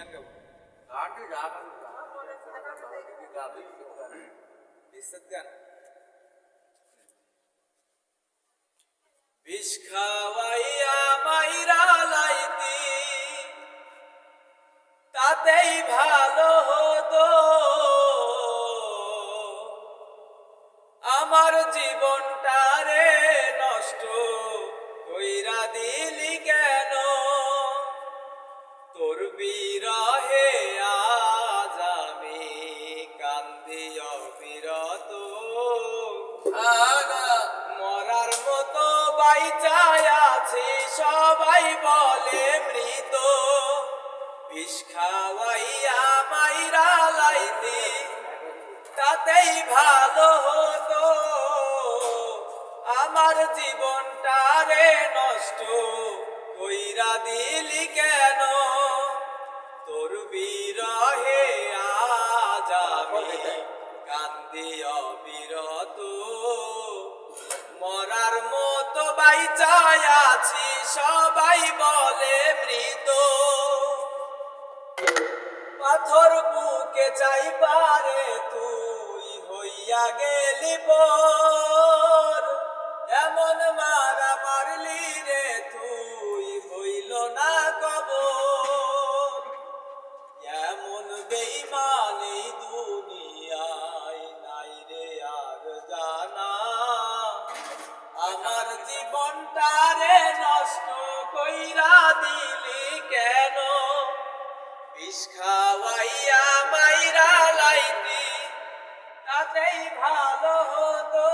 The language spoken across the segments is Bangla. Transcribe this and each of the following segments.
গান গাবো। গানটি যা গাবি তাতেই ভালো হতো। আমার জীবনটা আগা মরার মতো বাইচায় আছি, সবাই বলে মৃত। বিষ খাওয়াইয়া মাইরা লাইতি, তাতেই ভালো হতো। আমার জীবনটা রে নষ্ট, কইরা দিলি কেন বাইচায় আছি সবাই বলে মৃত। পাথর বুকে চাই পারে তুই হইয়া গেলি পর আমার জীবনটা রে নষ্ট কইরা দিলি কেন? বিষ খাওয়াইয়া মাইরা লাইতি তাতেই ভালো হতো।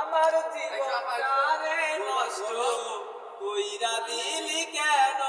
আমার জীবনটা রে নষ্ট কইরা দিলি কেন?